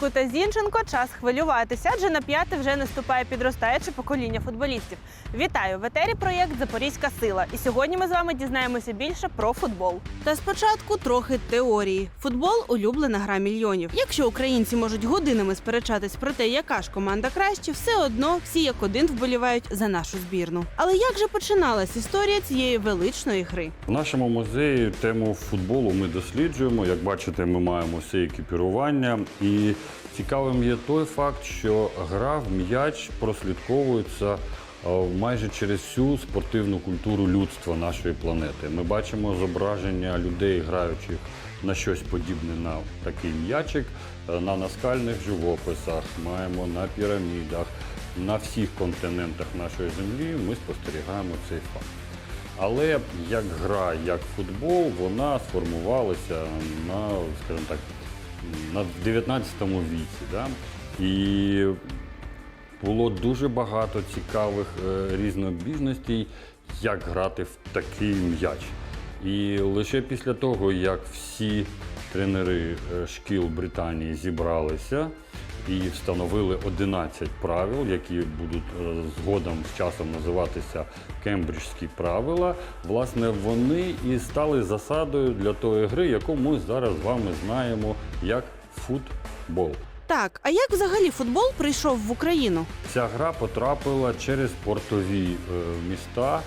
Івченку та Зінченко час хвилюватися, адже на п'яте вже наступає підростаюче покоління футболістів. Вітаю! В етері проєкт Запорізька сила. І сьогодні ми з вами дізнаємося більше про футбол. Та спочатку трохи теорії. Футбол улюблена гра мільйонів. Якщо українці можуть годинами сперечатись про те, яка ж команда краще, все одно всі як один вболівають за нашу збірну. Але як же починалась історія цієї величної гри? В нашому музеї тему футболу ми досліджуємо. Як бачите, ми маємо все екіпірування. І цікавим є той факт, що гра в м'яч прослідковується е, майже через всю спортивну культуру людства нашої планети. Ми бачимо зображення людей, граючих на щось подібне на такий м'ячик, е, на наскальних живописах, маємо на пірамідах. На всіх континентах нашої землі ми спостерігаємо цей факт. Але як гра, як футбол, вона сформувалася на, скажімо так, на 19 віці. Да? І було дуже багато цікавих е, різнобіжностей, як грати в такий м'яч. І лише після того, як всі тренери е, шкіл Британії зібралися і встановили 11 правил, які будуть е, згодом з часом називатися Кембриджські правила, власне, вони і стали засадою для тої гри, яку ми зараз з вами знаємо як футбол. Так, а як взагалі футбол прийшов в Україну? Ця гра потрапила через портові е, міста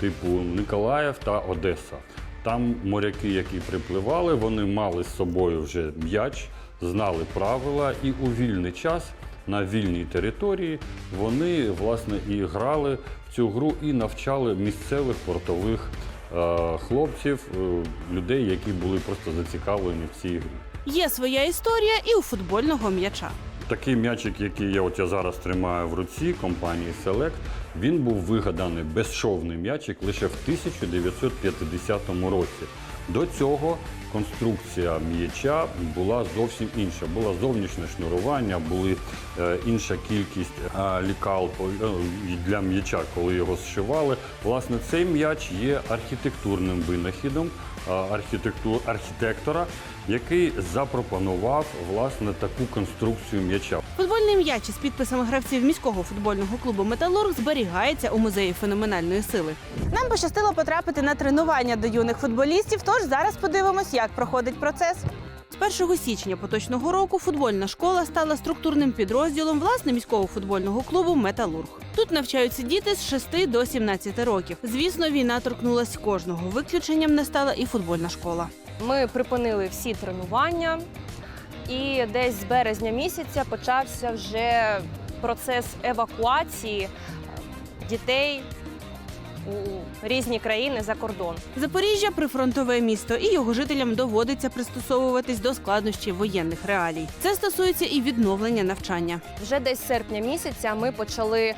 типу Николаїв та Одеса. Там моряки, які припливали, вони мали з собою вже м'яч, знали правила, і у вільний час на вільній території вони власне і грали в цю гру і навчали місцевих портових е, хлопців, е, людей, які були просто зацікавлені в цій грі. Є своя історія і у футбольного м'яча. Такий м'ячик, який я от я зараз тримаю в руці компанії Select, він був вигаданий безшовний м'ячик лише в 1950 році. До цього конструкція м'яча була зовсім інша. Було зовнішнє шнурування, були е, інша кількість е, лікал по- е, для м'яча, коли його зшивали. Власне, цей м'яч є архітектурним винахідом архітекту- архітектора, який запропонував власне таку конструкцію м'яча. Футбольний м'яч із підписами гравців міського футбольного клубу Металург зберігається у музеї феноменальної сили. Нам пощастило потрапити на тренування до юних футболістів. Тож зараз подивимось, як проходить процес. З 1 січня поточного року футбольна школа стала структурним підрозділом власне міського футбольного клубу Металург. Тут навчаються діти з 6 до 17 років. Звісно, війна торкнулась кожного. Виключенням не стала і футбольна школа. Ми припинили всі тренування, і десь з березня місяця почався вже процес евакуації дітей у різні країни за кордон. Запоріжжя прифронтове місто, і його жителям доводиться пристосовуватись до складнощів воєнних реалій. Це стосується і відновлення навчання. Вже десь серпня місяця ми почали е,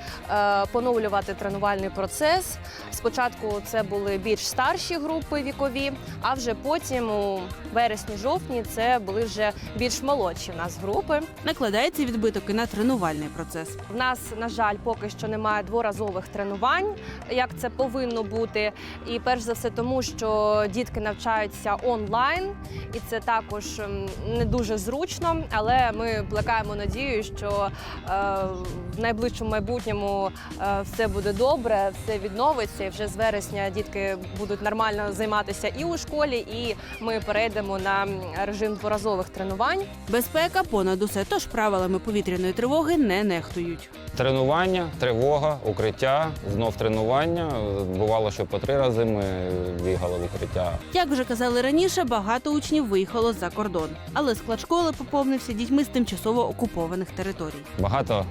поновлювати тренувальний процес. Спочатку це були більш старші групи вікові, а вже потім у вересні-жовтні це були вже більш молодші в нас групи. Накладається відбиток і на тренувальний процес. В нас, на жаль, поки що немає дворазових тренувань, як це повинно бути. І перш за все, тому що дітки навчаються онлайн, і це також ем, не дуже зручно. Але ми плекаємо надію, що е, в найближчому майбутньому е, все буде добре, все відновиться. І вже з вересня дітки будуть нормально займатися і у школі, і ми перейдемо на режим дворазових тренувань. Безпека понад усе, тож правилами повітряної тривоги не нехтують. Тренування, тривога, укриття, знов тренування. Бувало, що по три рази ми бігали в укриття. Як вже казали раніше, багато учнів виїхало за кордон, але склад школи поповнився дітьми з тимчасово окупованих територій. Багато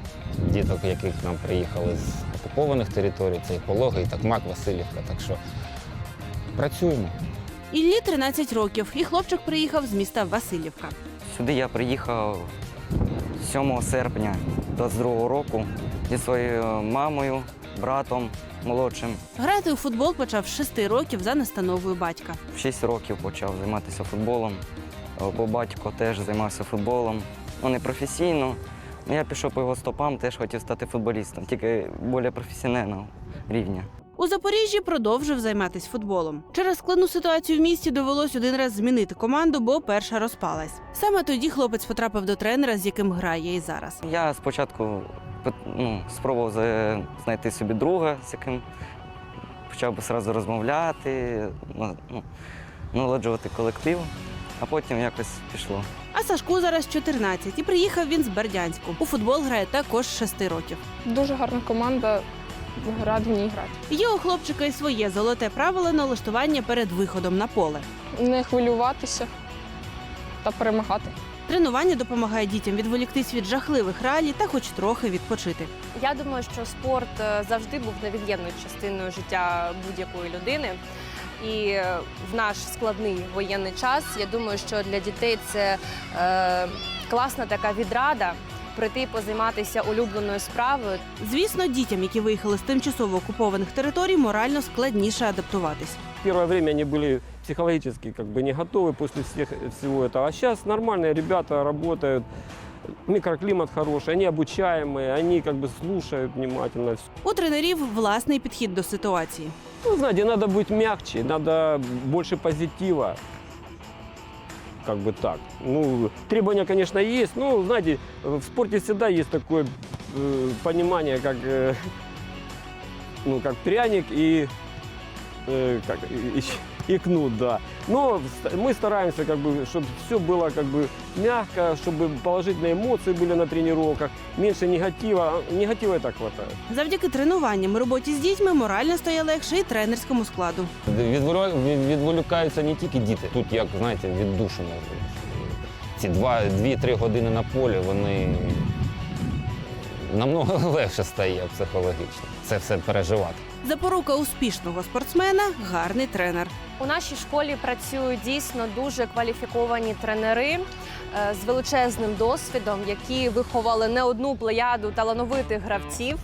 діток, яких нам приїхали з окупованих територій, це і Пологи, і Такмак, Васильівка. Так що працюємо. Іллі 13 років, і хлопчик приїхав з міста Васильівка. Сюди я приїхав 7 серпня 22 року зі своєю мамою, братом молодшим. Грати у футбол почав з 6 років за настановою батька. В 6 років почав займатися футболом, Е, бо батько теж займався футболом. Ну, не професійно. Ну, Я пішов по його стопам, теж хотів стати футболістом, тільки більш професійного рівня. У Запоріжжі продовжив займатися футболом. Через складну ситуацію в місті довелось один раз змінити команду, бо перша розпалась. Саме тоді хлопець потрапив до тренера, з яким грає і зараз. Я спочатку ну, спробував знайти собі друга, з яким почав би одразу розмовляти, ну, наладжувати колектив, а потім якось пішло. А Сашку зараз 14, і приїхав він з Бердянську. У футбол грає також з 6 років. Дуже гарна команда, раді в ній грати. Є у хлопчика і своє золоте правило налаштування перед виходом на поле. Не хвилюватися та перемагати. Тренування допомагає дітям відволіктись від жахливих реалій та хоч трохи відпочити. Я думаю, що спорт е, завжди був невід'ємною частиною життя будь-якої людини. І е, в наш складний воєнний час я думаю, що для дітей це е, класна така відрада прийти позайматися улюбленою справою. Звісно, дітям, які виїхали з тимчасово окупованих територій, морально складніше адаптуватись. Первое время они были психологически как бы не готовы после всех, всего этого. А сейчас нормальные ребята работают, микроклимат хороший, они обучаемые, они как бы слушают внимательно. У тренерів власний підхід до ситуації. Ну, знаете, надо быть мягче, надо больше позитива. Как бы так. Ну, требования, конечно, есть, но, знаете, в спорте всегда есть такое э, понимание, как, э, ну, как пряник и, э, как, и, и кнут, да. Но ст- мы стараемся, как бы, чтобы все было как бы мягко, чтобы положительные эмоции были на тренировках, меньше негатива. Негатива и так хватает. Завдяки тренуванням і роботі з дітьми морально стає легше і тренерському складу. Відволю- від- Відволікаються не тільки діти. Тут, як знаєте, віддушено. Ці два, дві-три години на полі, вони намного легше стає психологічно. Це все переживати. Запорука успішного спортсмена гарний тренер. У нашій школі працюють дійсно дуже кваліфіковані тренери е, з величезним досвідом, які виховали не одну плеяду талановитих гравців.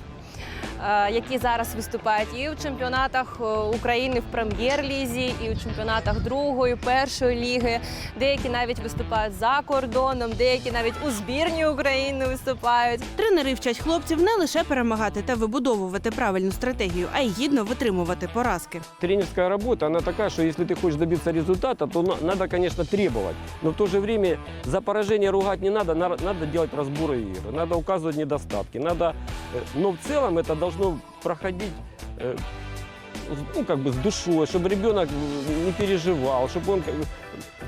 е, Які зараз виступають і у чемпіонатах е, України в прем'єр-лізі, і у чемпіонатах другої, першої ліги. Деякі навіть виступають за кордоном, деякі навіть у збірні України виступають. Тренери вчать хлопців не лише перемагати та вибудовувати правильну стратегію, а й гідно витримувати поразки. Тренерская работа, она такая, что если ты хочешь добиться результата, то на- надо, конечно, требовать. Но в то же время за поражение ругать не надо, на- надо делать разборы игр, надо указывать недостатки, надо... э, Но в целом это должно проходить э, с- ну, как бы с душой, чтобы ребенок э, не переживал, чтобы он как бы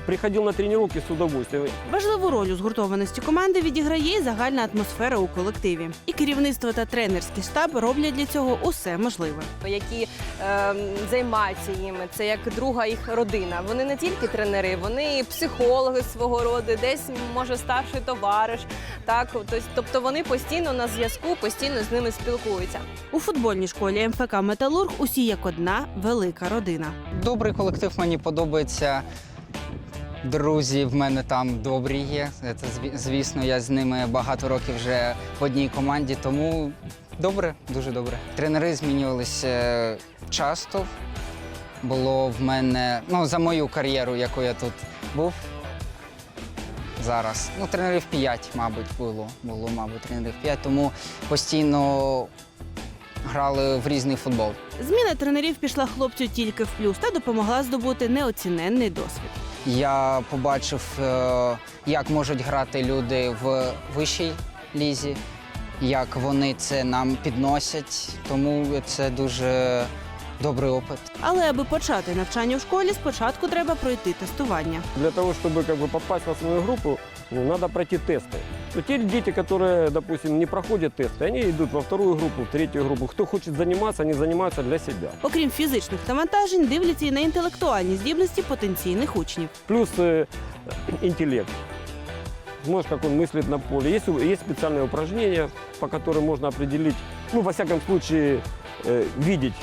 приходил на тренировки с удовольствием. Важливу роль у згуртованості команди відіграє й загальна атмосфера у колективі. І керівництво та тренерський штаб роблять для цього усе можливе. які е, займаються їми. Це як друга їх родина. Вони не тільки тренери, вони і психологи свого роду, десь може старший товариш. Так, тобто, тобто вони постійно на зв'язку, постійно з ними спілкуються. У футбольній школі МФК Металург усі як одна велика родина. Добрий колектив мені подобається. Друзі в мене там добрі є. Це звісно, я з ними багато років вже в одній команді, тому добре, дуже добре. Тренери змінювалися часто. Було в мене ну, за мою кар'єру, яку я тут був. Зараз. Ну, тренерів 5, мабуть, було. Було, мабуть, тренерів 5, тому постійно грали в різний футбол. Зміна тренерів пішла хлопцю тільки в плюс та допомогла здобути неоціненний досвід. Я побачив, е, як можуть грати люди в вищій лізі, як вони це нам підносять. Тому це дуже добрий опит. Але аби почати навчання в школі, спочатку треба пройти тестування. Для того, чтобы как бы, попасть в основную группу, ну, надо пройти тесты. Но те дети, которые, допустим, не проходят тесты, они идут во вторую группу, в третью группу. Кто хочет заниматься, они занимаются для себя. Окрім фізичних навантажень, дивляться і на інтелектуальні здібності потенційних учнів. Плюс э, интеллект. Знаешь, как он мыслит на поле. Есть, у- есть специальные упражнения, по которым можно определить, ну, во всяком случае, э, видеть.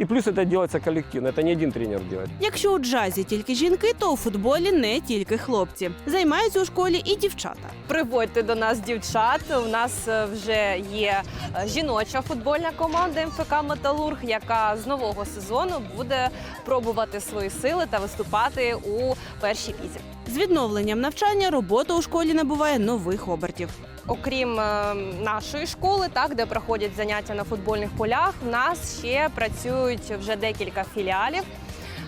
И плюс это делается коллективно, это не один тренер делает. Якщо у джазі тільки жінки, то у футболі не тільки хлопці. Займаються у школі і дівчата. Приводьте до нас дівчат. У нас е, вже є е, жіноча футбольна команда МФК Металург, яка з нового сезону буде пробувати свої сили та виступати у першій лізі. З відновленням навчання робота у школі набуває нових обертів. Окрім е, нашої школи, так де проходять заняття на футбольних полях, в нас ще працюють вже декілька філіалів.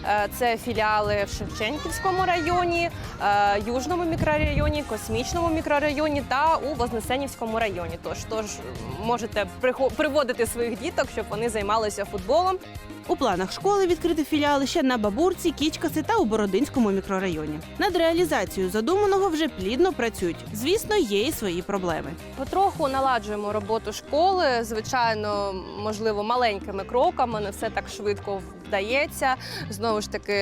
Е, Це філіали в Шевченківському районі, е, Южному мікрорайоні, Космічному мікрорайоні та у Вознесенівському районі. Тож, тож можете приводити своїх діток, щоб вони займалися футболом. У планах школи відкрити філіали ще на Бабурці, Кічкаси та у Бородинському мікрорайоні. Над реалізацією задуманого вже плідно працюють. Звісно, є і свої проблеми. Потроху наладжуємо роботу школи. Звичайно, можливо, маленькими кроками, не все так швидко вдається. Знову ж таки,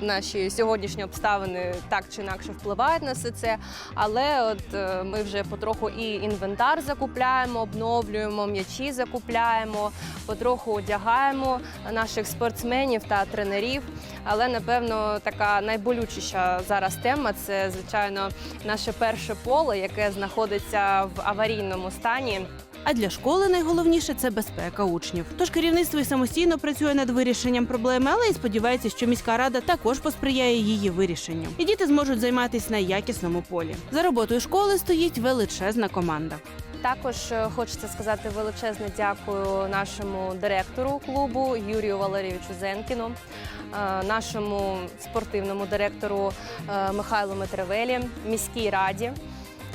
наші сьогоднішні обставини так чи інакше впливають на все це. Але от е, ми вже потроху і інвентар закупляємо, обновлюємо, м'ячі закупляємо, потроху одягаємо наших спортсменів та тренерів. Але напевно така найболючіша зараз тема це звичайно наше перше поле, яке знаходиться в аварійному стані. А для школи найголовніше це безпека учнів. Тож керівництво і самостійно працює над вирішенням проблеми, але й сподівається, що міська рада також посприяє її вирішенню. І діти зможуть займатися на якісному полі. За роботою школи стоїть величезна команда. Також е, хочеться сказати величезне дякую нашому директору клубу Юрію Валерійовичу Зенкіну, е, нашому спортивному директору е, Михайлу Метревелі, міській раді.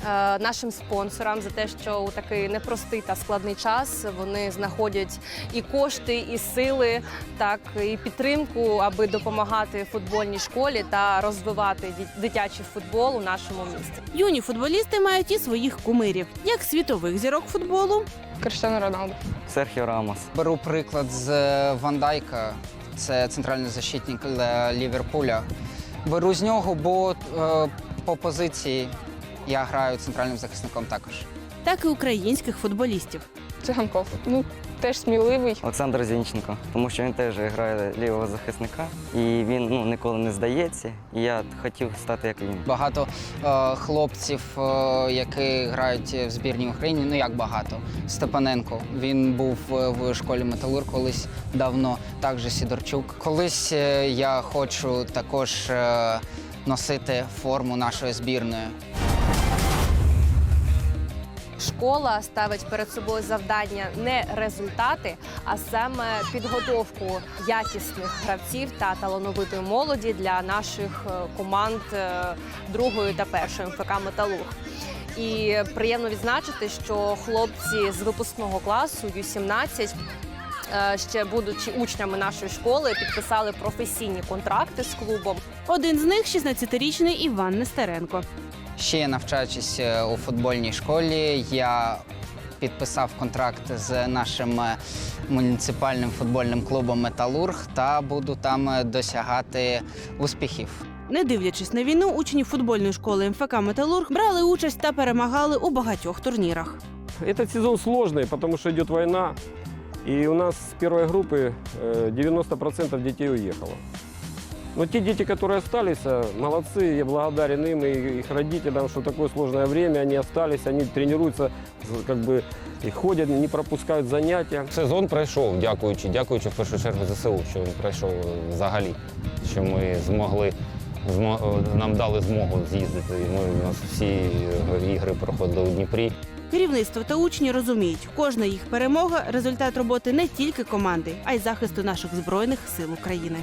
Е, Нашим спонсорам за те, що у такий непростий та складний час вони знаходять і кошти, і сили, так і підтримку, аби допомагати футбольній школі та розвивати дитячий футбол у нашому місті. Юні футболісти мають і своїх кумирів, як світових зірок футболу, Криштиану Роналду. Серхіо Рамос. Беру приклад з е, Ван Дайка, це центральний защитник Ліверпуля. Беру з нього, бо е, по позиції я граю центральним захисником також. так і українських футболістів. Циганков. Ну, теж сміливий. Олександр Зінченко, тому що він теж грає лівого захисника, і він ну, ніколи не здається. І я хотів стати як він. Багато е, хлопців, е, які грають в збірній Україні, ну як багато. Степаненко. Він був е, в школі Металург колись давно, також Сідорчук. Колись е, я хочу також е, носити форму нашої збірної. Школа ставить перед собою завдання не результати, а саме підготовку якісних гравців та талановитої молоді для наших е, команд е, другої та першої МФК Металург. І приємно відзначити, що хлопці з випускного класу Ю-17 е, ще будучи учнями нашої школи, підписали професійні контракти з клубом. Один з них 16-річний Іван Нестеренко. Ще навчаючись е, у футбольній школі, я підписав контракт з нашим е, муніципальним футбольним клубом Металург та буду там е, досягати успіхів. Не дивлячись на війну, учні футбольної школи МФК Металург брали участь та перемагали у багатьох турнірах. Этот сезон сложный, потому что идет война. И у нас с первой группы э, 90% детей уехало. Но те дети, которые остались, э, молодцы, я благодарен им и их родителям, что в такое сложное время они остались, они тренируются, з- как бы и ходят, не пропускают занятия. Сезон пройшов, дякуючи, дякуючи в першу чергу ЗСУ, що він пройшов взагалі, що ми змогли. змо- Нам дали змогу з'їздити. і Ми у нас всі е, ігри проходили у Дніпрі. Керівництво та учні розуміють, кожна їх перемога результат роботи не тільки команди, а й захисту наших збройних сил України.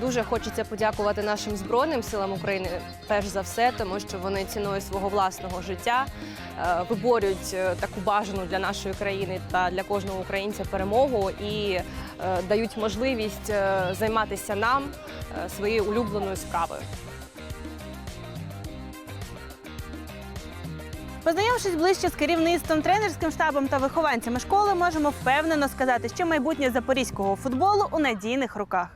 Дуже хочеться подякувати нашим збройним силам України перш за все, тому що вони ціною свого власного життя е, виборюють е, таку бажану для нашої країни та для кожного українця перемогу і е, дають можливість займатися нам своєю улюбленою справою. Познайомившись ближче з керівництвом, тренерським штабом та вихованцями школи, можемо впевнено сказати, що майбутнє запорізького футболу у надійних руках.